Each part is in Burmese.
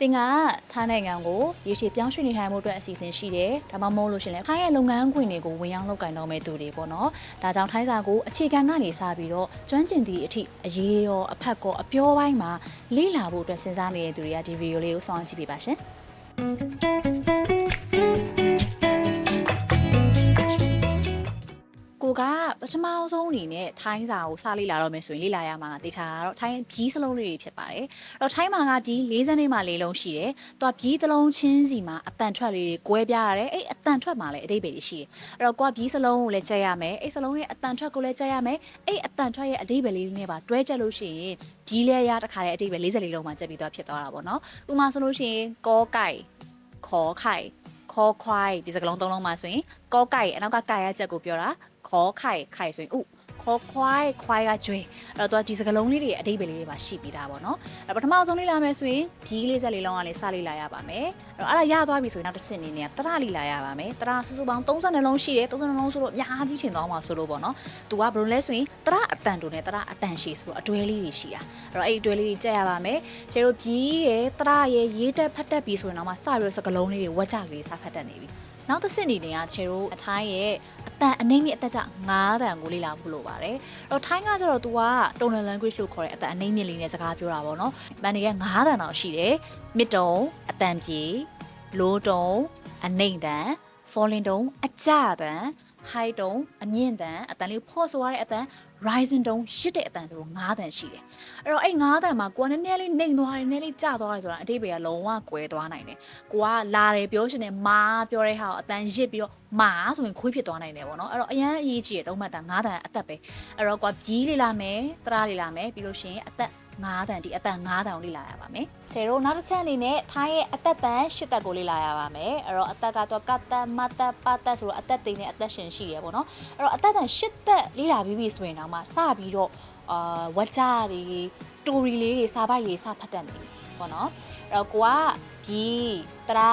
သင်ကထိုင်းနိုင်ငံကိုရေရှည်ပြောင်းရွှေ့နေထိုင်မှုအတွက်အစီအစဉ်ရှိတယ်ဒါမှမဟုတ်လို့ရှရင်လေခိုင်းရဲ့လုပ်ငန်းခွင်တွေကိုဝင်ရောက်လုပ်ကင်တော့မဲ့သူတွေပေါ့နော်ဒါကြောင့်ထိုင်းစာကိုအခြေခံကနေစပြီးတော့ကျွမ်းကျင်သည့်အထိအရေးရောအဖက်ကောအပြောပိုင်းမှာလေ့လာဖို့အတွက်စဉ်းစားနေတဲ့သူတွေကဒီဗီဒီယိုလေးကိုစောင့်ကြည့်ပေးပါရှင် ပထမအဆုံးအနေနဲ့ထိုင်းစာကိုစလေ့လာတော့မယ်ဆိုရင်လေ့လာရမှာတေချာကတော့ထိုင်းပြီးစလုံးလေးတွေဖြစ်ပါတယ်။အဲ့တော့ထိုင်းမှာကဒီ၄စနေမှာလေးလုံးရှိတယ်။သူကပြီးတစ်လုံးချင်းစီမှာအတန်ထွက်လေးတွေကွဲပြားရတယ်။အဲ့အတန်ထွက်မှာလည်းအတိတ်ပဲရှိတယ်။အဲ့တော့ကိုကပြီးစလုံးကိုလည်းကြက်ရမယ်။အဲ့စလုံးရဲ့အတန်ထွက်ကိုလည်းကြက်ရမယ်။အဲ့အတန်ထွက်ရဲ့အတိတ်ပဲလေးတွေနဲ့ပါတွဲကြက်လို့ရှိရင်ပြီးလဲရတခါရဲ့အတိတ်ပဲ44လုံးမှာကြက်ပြီးတော့ဖြစ်သွားတာပေါ့နော်။ဥပမာဆိုလို့ရှိရင်ကောကိုက်ခေါ်ခိုက် ခေါ်ခွိုက်ဒီစကလုံးသုံးလုံးမှာဆိုရင်ကောကိုက်အနောက်ကကိုက်ရချက်ကိုပြောတာခေါ်ခိုက်ခိုက်ဆိုရင်ဥ ခေါ်ခွိုက်ခွိုက်ကကျွေးအဲ့တော့သူကဒီစကလုံးလေးတွေအတိတ်ပဲလေးတွေပါရှိပြီးသားပေါ့နော်အဲ့ပထမဆုံးလေးလာမယ်ဆိုရင်ဘီးလေးချက်လေးလုံးကလည်းစလေးလာရပါမယ်အဲ့တော့အဲ့ဒါရသွားပြီဆိုရင်နောက်တစ်ဆင့်အနေနဲ့တရလေးလာရပါမယ်တရဆူဆူပေါင်း32လုံးရှိတယ်32လုံးဆိုတော့အများကြီးထင်သွားမှာဆိုလို့ပေါ့နော်သူကဘယ်လိုလဲဆိုရင်တရအတန်တူနဲ့တရအတန်ရှိဆိုတော့အတွဲလေးတွေရှိတာအဲ့တော့အဲ့ဒီအတွဲလေးတွေကြက်ရပါမယ်ကျတို့ဘီးရယ်တရရယ်ရေးတက်ဖတ်တက်ပြီဆိုရင်တော့မှစပြီးတော့စကလုံးလေးတွေဝက်ကြလေးစဖတ်တက်နေပြီ နောက်တစ်ဆင့်အနေနဲ့ကခြေတို့အထိုင်းရဲ့အတန်အနှိမ့်မြင့်အသက်ကြ9တန်ကိုလေ့လာဖို့လိုပါတယ်။အဲ့တော့ထိုင်းကကျတော့ तू က tonal language လို့ခေါ်တဲ့အတန်အနှိမ့်မြင့်လေးနဲ့စကားပြောတာပေါ့နော်။ဗန်နေက9တန်တော့ရှိတယ်။မစ်တုံအတန်ပြေလိုတုံအနှိမ့်တန် falling တုံအကြတန် high တုံအမြင့်တန်အတန်လေးဖော့ဆိုရတဲ့အတန် rising တုံရစ်တဲ့အတန်ဆိုတော့9တန်ရှိတယ်။အဲ့တော့အဲ့9တန်မှာကိုကနည်းနည်းလေးနှိမ့်သွားတယ်နည်းနည်းလေးကျသွားတယ်ဆိုတာအတိတ်ပဲကလုံးဝကွဲသွားနိုင်တယ်။ကိုကလာတယ်ပြောရှင်တယ်မာပြောတဲ့ဟာကိုအတန်ရစ်ပြီးတော့မာဆိုရင်ခွေးဖြစ်သွားနိုင်တယ်ပေါ့နော်။အဲ့တော့အရန်အရေးကြီးတယ်တုံးမှတ်တန်9တန်အသက်ပဲ။အဲ့တော့ကိုကကြီးလေးလာမယ်တရာလေးလာမယ်ပြီးလို့ရှိရင်အသက် 9တန်ဒီအသက်9တန်ကိုလေ့လာရပါမယ်။ခြေတို့နောက်တစ်ချက်အနေနဲ့ထိုင်းရဲ့အသက်တန်10တက်ကိုလေ့လာရပါမယ်။အဲ့တော့အသက်ကတော့ကတ်တက်မတ်တက်ပတ်တက်ဆိုတော့အသက်သိနေအသက်ရှင်ရှိရပေါ့နော်။အဲ့တော့အသက်တန်10တက်လေ့လာပြီးပြီဆိုရင်တော့မှစပြီးတော့အာဝက်ကြတွေ story လေးတွေစာပိုက်လေးစဖတ်တတ်နေပြီပေါ့နော်။အဲ့ တော့ကိုကဒီတရာ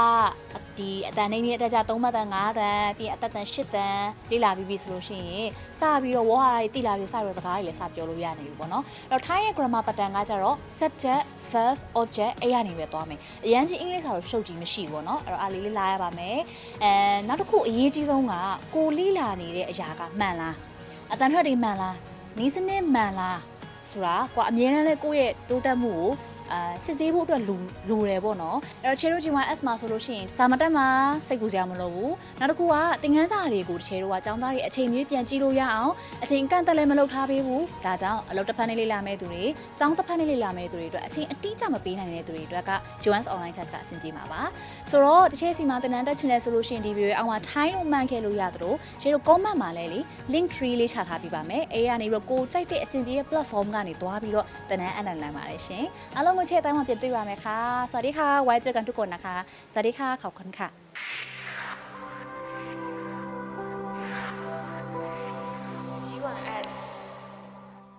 ဒီအတန်နေမြင့်အတက်ကြ3မှတ်တန်5တန်ပြီးအသက်တန်10တန်လေ့လာပြီးပြီဆိုလို့ရှိရင်စပြီးတော့ဝါဟာတွေတိလာပြီးစပြီးတော့စကားတွေလည်းစပြောလို့ရနေပြီပေါ့နော်။အဲ့တော့ Thai ရဲ့ grammar pattern ကကြတော့ subject verb object အဲ့ရနေပဲသွားမယ်။အရန်ကြီးအင်္ဂလိပ်စာကိုရှုပ်ကြီးမရှိဘူးပေါ့နော်။အဲ့တော့အားလေးလေးလာရပါမယ်။အဲနောက်တစ်ခုအရေးကြီးဆုံးကကိုလေ့လာနေတဲ့အရာကမှန်လား။အတန်ထွက်တွေမှန်လား။နီးစနစ်မှန်လားဆိုတာကွာအမြဲတမ်းလဲကိုယ့်ရဲ့တိုးတက်မှုကို အာစစ်ဆေးဖို့အတွက်လူလူတယ်ပေါ့နော်အဲ့တော့ချေတို့ G1S မှာဆိုလို့ရှိရင်စာမတက်မှာစိတ်ကူစရာမလိုဘူးနောက်တစ်ခုကသင်ခန်းစာတွေကိုချေတို့ကចောင်းသားတွေအချိန်ကြီးပြန်ကြည့်လို့ရအောင်အချိန်ကန့်တက်လည်းမလုပ်ထားပေးဘူးဒါကြောင့်အလုပ်တစ်ဖက်နဲ့လေးလာမဲ့သူတွေចောင်းတစ်ဖက်နဲ့လေးလာမဲ့သူတွေအတွက်အချိန်အတိအကျမပေးနိုင်တဲ့သူတွေအတွက်က G1S online class ကအဆင်ပြေမှာပါဆိုတော့တစ်ချက်စီမှာသင်တန်းတက်ချင်တယ်ဆိုလို့ရှိရင်ဒီဗီဒီယိုရဲ့အောက်မှာထိုင်းလို့မှန်ခဲ့လို့ရသလိုချေတို့ comment မှာလည်းလေ link tree လေးချထားပေးပါမယ်အဲကနေပြီးတော့ကိုကြိုက်တဲ့အဆင်ပြေတဲ့ platform ကနေတွားပြီးတော့သင်တန်းအနံနိုင်ပါတယ်ရှင်အားလုံးคุณเชต้มมาเปลี่ยนตัวมาไหมคะ สวัสดีค่ะ ไว้เจอกันทุกคนนะคะ สวัสดีค่ะ ขอบคุณค่ะ